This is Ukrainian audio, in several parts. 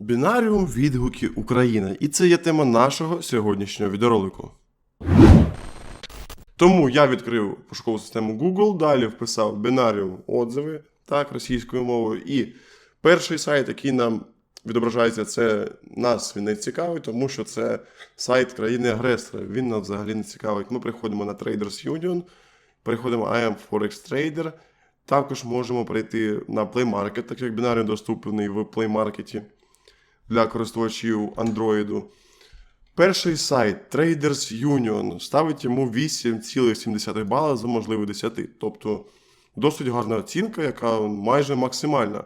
Бінаріум відгуки Україна. І це є тема нашого сьогоднішнього відеоролику. Тому я відкрив пошукову систему Google, далі вписав бінаріум отзиви, так, російською мовою. І перший сайт, який нам відображається, це нас він не цікавить, тому що це сайт країни-агресора. Він нас взагалі не цікавить. Ми приходимо на Traders Union, переходимо I am Forex Trader. Також можемо перейти на Play Market, так як бінаріум доступний в Play Market для користувачів Android. Перший сайт Traders Union ставить йому 8,7 бала за можливо 10. Тобто досить гарна оцінка, яка майже максимальна.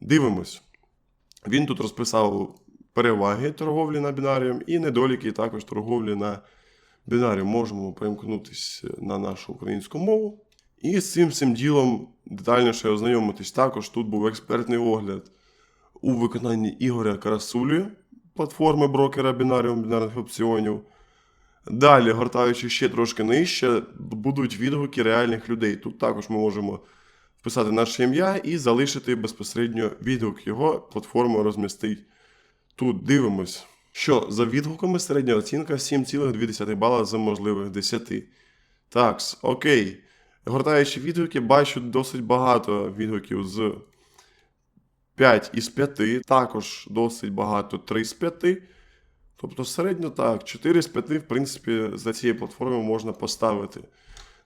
Дивимось. Він тут розписав переваги торговлі на бінаріум і недоліки також торговлі на бінаріум. Можемо перемкнутися на нашу українську мову. І з цим всім ділом детальніше ознайомитись. Також тут був експертний огляд у виконанні Ігоря Карасулі, платформи брокера бінаріум бінарних опціонів. Далі, гортаючи ще трошки нижче, будуть відгуки реальних людей. Тут також ми можемо вписати наше ім'я і залишити безпосередньо відгук. Його платформа розмістить. Тут дивимось, що за відгуками середня оцінка 7,2 бала за можливих 10. Такс, окей. Гортаючи відгуки, бачу досить багато відгуків з 5 із 5, також досить багато 3 з 5. Тобто середньо так, 4 з 5, в принципі, за цією платформою можна поставити.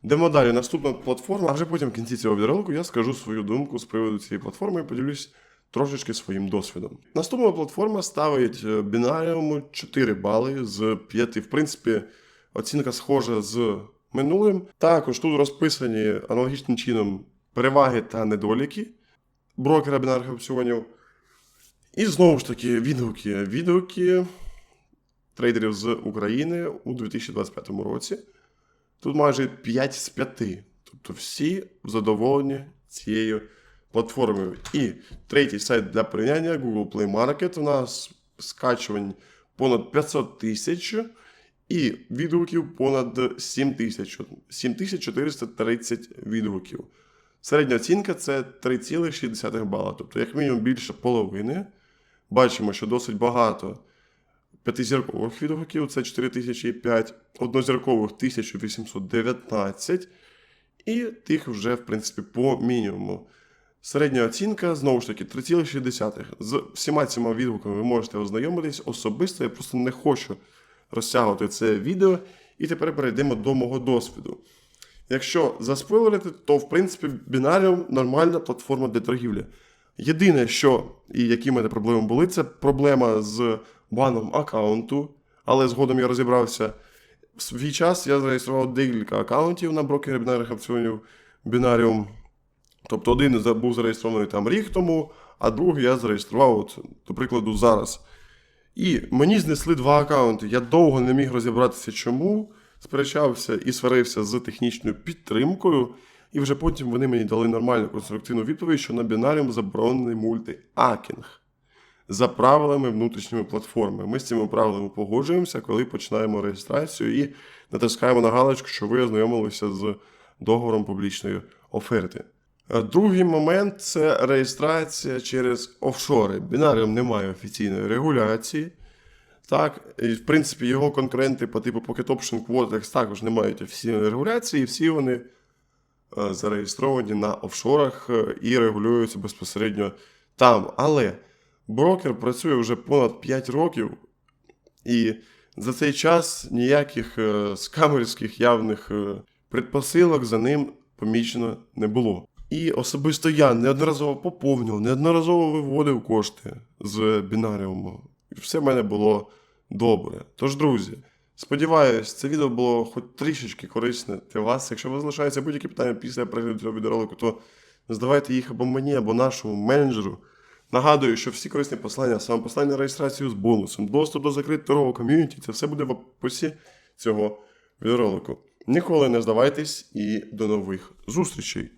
Йдемо далі. Наступна платформа, а вже потім в кінці цього відеоролику я скажу свою думку з приводу цієї платформи і поділюсь трошечки своїм досвідом. Наступна платформа ставить е, бінаріуму 4 бали з 5. В принципі, оцінка схожа з минулим. Також тут розписані аналогічним чином переваги та недоліки брокера бінарних опціонів. І знову ж таки, відгуки. Відгуки трейдерів з України у 2025 році. Тут майже 5 з 5. Тобто всі задоволені цією платформою. І третій сайт для порівняння Google Play Market. У нас скачувань понад 500 тисяч і відгуків понад 7 тисяч. 7430 відгуків. Середня оцінка це 3,6 бала. Тобто, як мінімум, більше половини. Бачимо, що досить багато п'ятизіркових відгуків це 4005, однозіркових 1819, і тих вже, в принципі, по мінімуму. Середня оцінка, знову ж таки, 3,6. З всіма цими відгуками ви можете ознайомитись особисто. Я просто не хочу розтягувати це відео. І тепер перейдемо до мого досвіду. Якщо заспойлерити, то в принципі бінаріум нормальна платформа для торгівлі. Єдине, що і які в мене проблеми були, це проблема з баном аккаунту, але згодом я розібрався. В свій час я зареєстрував декілька аккаунтів на брокері бінарних опціонів Бінаріум. Тобто один був зареєстрований там рік тому, а другий я зареєстрував, от, до прикладу, зараз. І мені знесли два аккаунти. Я довго не міг розібратися, чому. Сперечався і сварився з технічною підтримкою. І вже потім вони мені дали нормальну конструктивну відповідь, що на бінаріум заборонений мультиакінг за правилами внутрішньої платформи. Ми з цими правилами погоджуємося, коли починаємо реєстрацію і натискаємо на галочку, що ви ознайомилися з договором публічної оферти. Е, Другий момент це реєстрація через офшори. Бінаріум не має офіційної регуляції. Так, і в принципі, його конкуренти по типу Pocket Option Quotex також не мають офіційної регуляції, і всі вони е, зареєстровані на офшорах е, і регулюються безпосередньо там. Але брокер працює вже понад 5 років, і за цей час ніяких е, скамерських явних предпосилок за ним помічено не було. І особисто я неодноразово поповнював, неодноразово виводив кошти з бінаріуму. І все в мене було добре. Тож, друзі, сподіваюсь, це відео було хоч трішечки корисне для вас. Якщо вас залишаються будь-які питання після перегляду цього відеоролику, то задавайте їх або мені, або нашому менеджеру. Нагадую, що всі корисні послання, саме послання на реєстрацію з бонусом, доступ до закритого ком'юніті, це все буде в описі цього відеоролику. Ніколи не здавайтесь і до нових зустрічей!